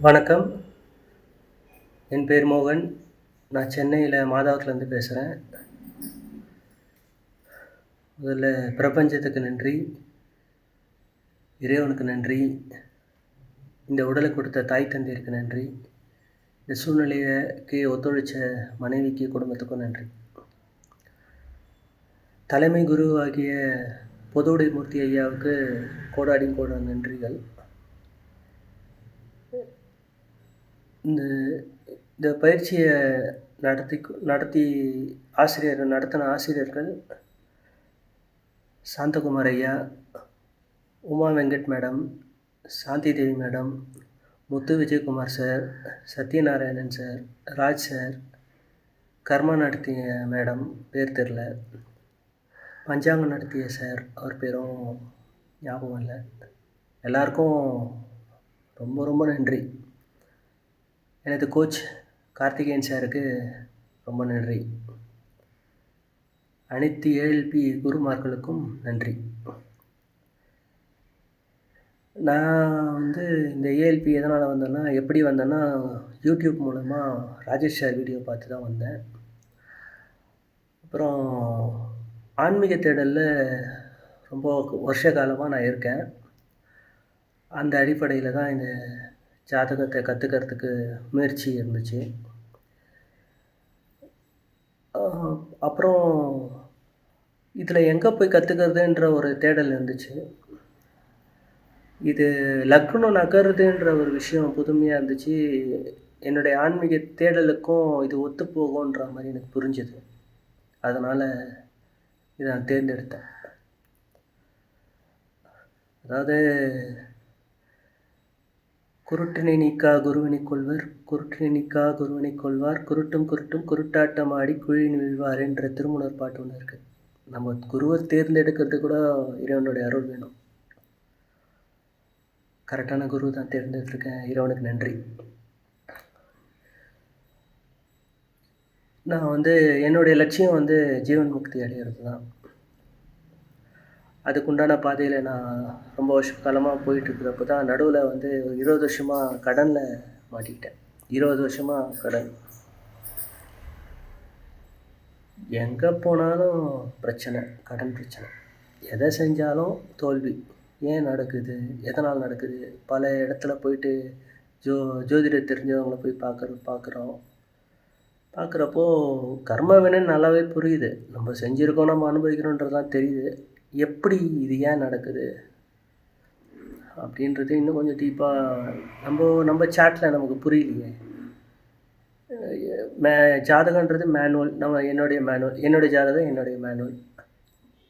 வணக்கம். என் பேர் மோகன். நான் சென்னையில் மாதாவத்துலேருந்து பேசுகிறேன் முதல்ல பிரபஞ்சத்துக்கு நன்றி. இறைவனுக்கு நன்றி. இந்த உடலை கொடுத்த தாய் தந்தையருக்கு நன்றி. இந்த சூழ்நிலையைக்கு ஒத்துழைச்ச மனைவிக்கு குடும்பத்துக்கும் நன்றி. தலைமை குருவாகிய பொதுவுடை மூர்த்தி ஐயாவுக்கு கோடாடி கோட நன்றிகள். இந்த இந்த பயிற்சியை நடத்தி நடத்தி ஆசிரியர் நடத்தின ஆசிரியர்கள் சாந்தகுமார் ஐயா Uma Venkat madam Shanthi Devi madam Muthu Vijayakumar sir Sathyanarayanan sir Raj sir கர்மா நடத்திய மேடம் பேர் தெரில பஞ்சாங்கம் நடத்திய சார் அவர் பேரும் ஞாபகம் இல்லை. எல்லாருக்கும் ரொம்ப ரொம்ப நன்றி. எனது கோச் கார்த்திகேயன் சாருக்கு ரொம்ப நன்றி. அனைத்து ஏஎல்பி குருமார்களுக்கும் நன்றி. நான் வந்து இந்த ஏஎல்பி எதனால் வந்தேன்னா எப்படி வந்தேன்னா யூடியூப் மூலமாக ராஜேஷ் சார் வீடியோ பார்த்து தான் வந்தேன். அப்புறம் ஆன்மீக தேடலில் ரொம்ப வருஷ காலமாக நான் இருக்கேன். அந்த அடிப்படையில் தான் இந்த ஜாதகத்தை கற்றுக்கிறதுக்கு முயற்சி இருந்துச்சு. அப்புறம் இதில் எங்கே போய் கற்றுக்கிறதுன்ற ஒரு தேடல் இருந்துச்சு. இது லக்னம் நகருதுன்ற ஒரு விஷயம் புதுமையாக இருந்துச்சு. என்னுடைய ஆன்மீக தேடலுக்கும் இது ஒத்து மாதிரி எனக்கு புரிஞ்சுது. அதனால் இதை நான் தேர்ந்தெடுத்தேன். அதாவது குருட்டினை நீக்கா குருவினை கொள்வர். குருட்டினை நீக்கா குருவினை கொள்வார். குருட்டும் குருட்டும் குருட்டாட்டம் ஆடி குழியின் விழ்வார் என்ற திருமுனர் பாட்டு ஒன்று இருக்குது நம்ம குருவை தேர்ந்தெடுக்கிறது கூட இறைவனுடைய அருள் வேணும். கரெக்டான குரு தான் தேர்ந்தெடுத்திருக்கேன். இறைவனுக்கு நன்றி. நான் வந்து என்னுடைய லட்சியம் வந்து ஜீவன் முக்தி அடைகிறது தான் அதுக்குண்டான பாதையில் நான் ரொம்ப வருஷ காலமாக போயிட்டுருக்கிறப்ப தான் நடுவில் வந்து ஒரு இருபது வருஷமாக கடனில் மாட்டிக்கிட்டேன். இருபது வருஷமாக கடன் எங்கே போனாலும் பிரச்சனை கடன் பிரச்சனை. எதை செஞ்சாலும் தோல்வி. ஏன் நடக்குது? எதனால் நடக்குது? பல இடத்துல போயிட்டு ஜோ ஜோதிடர் தெரிஞ்சவங்கள போய் பார்க்குற பார்க்குறோம். பார்க்குறப்போ கர்ம வினைன்னு நல்லாவே புரியுது. நம்ம செஞ்சுருக்கோம் நம்ம அனுபவிக்கிறோன்றதான் தெரியுது. எப்படி இது ஏன் நடக்குது அப்படின்றது இன்னும் கொஞ்சம் டீப்பாக நம்ம நம்ம சேட்டில் நமக்கு புரியலையே. மே ஜாதகன்றது மேனுவல் நம்ம என்னுடைய மேனுவல் என்னுடைய ஜாதகம் என்னுடைய மேனுவல்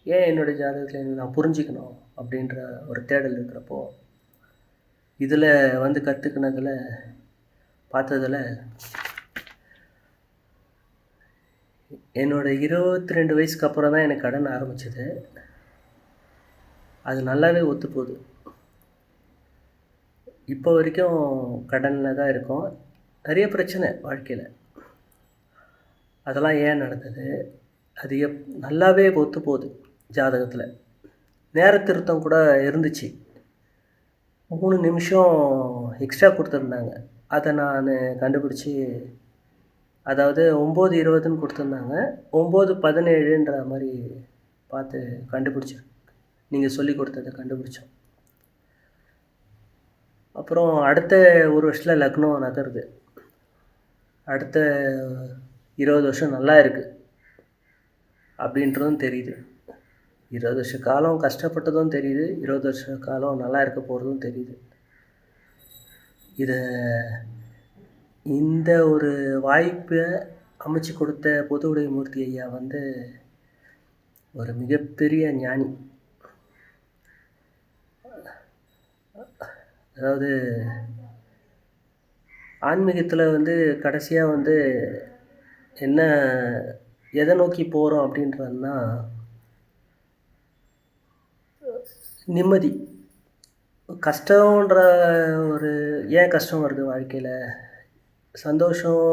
ஏன் என்னுடைய ஜாதகத்தில் நான் புரிஞ்சுக்கணும் அப்படின்ற ஒரு தேடல் இருக்கிறப்போ இதில் வந்து கற்றுக்கினதில் பார்த்ததில் என்னோடய இருபத்தி ரெண்டு வயசுக்கு அப்புறம் தான் எனக்கு கடன் ஆரம்பிச்சது. அது நல்லாவே ஒத்து போகுது இப்போ வரைக்கும் கடனில் தான் இருக்கோம். நிறைய பிரச்சனை வாழ்க்கையில். அதெல்லாம் ஏன் நடந்தது? அது எப் நல்லாவே ஒத்து போகுது ஜாதகத்தில். நேர திருத்தம் கூட இருந்துச்சு. மூணு நிமிஷம் எக்ஸ்ட்ரா கொடுத்துருந்தாங்க. அதை நான் கண்டுபிடிச்சி அதாவது ஒம்பது இருபதுன்னு கொடுத்துருந்தாங்க. ஒம்பது பதினேழுன்ற மாதிரி பார்த்து கண்டுபிடிச்சேன் நீங்கள் சொல்லி கொடுத்ததை கண்டுபிடிச்சோம். அப்புறம் அடுத்த ஒரு வருஷத்தில் லக்னோ நகருது. அடுத்த இருபது வருஷம் நல்லா இருக்குது அப்படின்றதும் தெரியுது. இருபது வருஷ காலம் கஷ்டப்பட்டதும் தெரியுது. இருபது வருஷ காலம் நல்லா இருக்க போகிறதும் தெரியுது. இதை இந்த ஒரு வாய்ப்பை அமைச்சு கொடுத்த பொதுவுடைய மூர்த்தி ஐயா வந்து ஒரு மிகப்பெரிய ஞானி. அதாவது ஆன்மீகத்தில் வந்து கடைசியாக வந்து என்ன எதை நோக்கி போகிறோம் அப்படின்றதுனா நிம்மதி. கஷ்டன்ற ஒரு ஏன் கஷ்டம் வருது வாழ்க்கையில்? சந்தோஷம்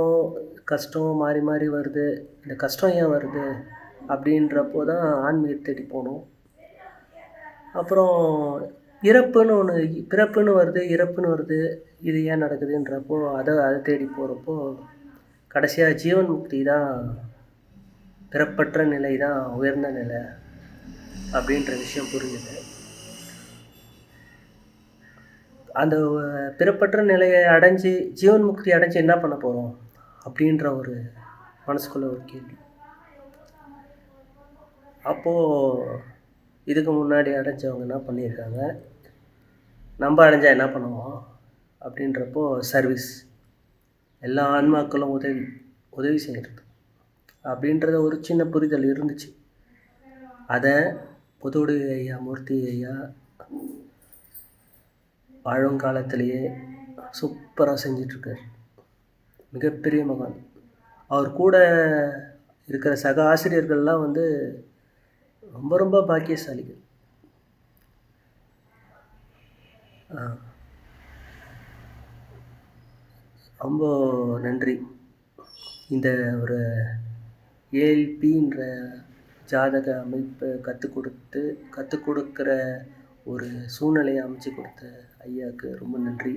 கஷ்டம் மாறி மாறி வருது. இந்த கஷ்டம் ஏன் வருது? அப்படின்றப்போ தான் ஆன்மீகத்தை தேடி போகணும். அப்புறம் இறப்புன்னு ஒன்று பிறப்புன்னு வருது இறப்புன்னு வருது இது ஏன் நடக்குதுன்றப்போ அதை அதை தேடி போகிறப்போ கடைசியாக ஜீவன் முக்தி தான் பிறப்பற்ற நிலை தான் உயர்ந்த நிலை அப்படின்ற விஷயம் புரிஞ்சுது. அந்த பிறப்பற்ற நிலையை அடைஞ்சு ஜீவன் முக்தி அடைஞ்சு என்ன பண்ண போகிறோம் அப்படின்ற ஒரு மனசுக்குள்ள ஒரு கேள்வி. அப்போது இதுக்கு முன்னாடி அடைஞ்சவங்க என்ன பண்ணியிருக்காங்க? நம்ம அடைஞ்சா என்ன பண்ணுவோம்? அப்படின்றப்போ சர்வீஸ் எல்லா ஆன்மாக்களும் உதவி உதவி செய்கிறது அப்படின்றத ஒரு சின்ன புரிதல் இருந்துச்சு. அதை புதுவுடு ஐயா மூர்த்தி ஐயா பழங்காலத்திலேயே சூப்பராக செஞ்சிட்ருக்கார். மிகப்பெரிய மகான். அவர் கூட இருக்கிற சக ஆசிரியர்கள்லாம் வந்து ரொம்ப ரொம்ப பாக்கியசாலிகள். ரொம்ப நன்றி. இந்த ஒரு ஏஎல்பின்ற ஜாதக அமைப்பை கற்றுக் கொடுத்து கற்றுக் கொடுக்குற ஒரு சூழ்நிலையை அமைச்சு கொடுத்த ஐயாவுக்கு ரொம்ப நன்றி.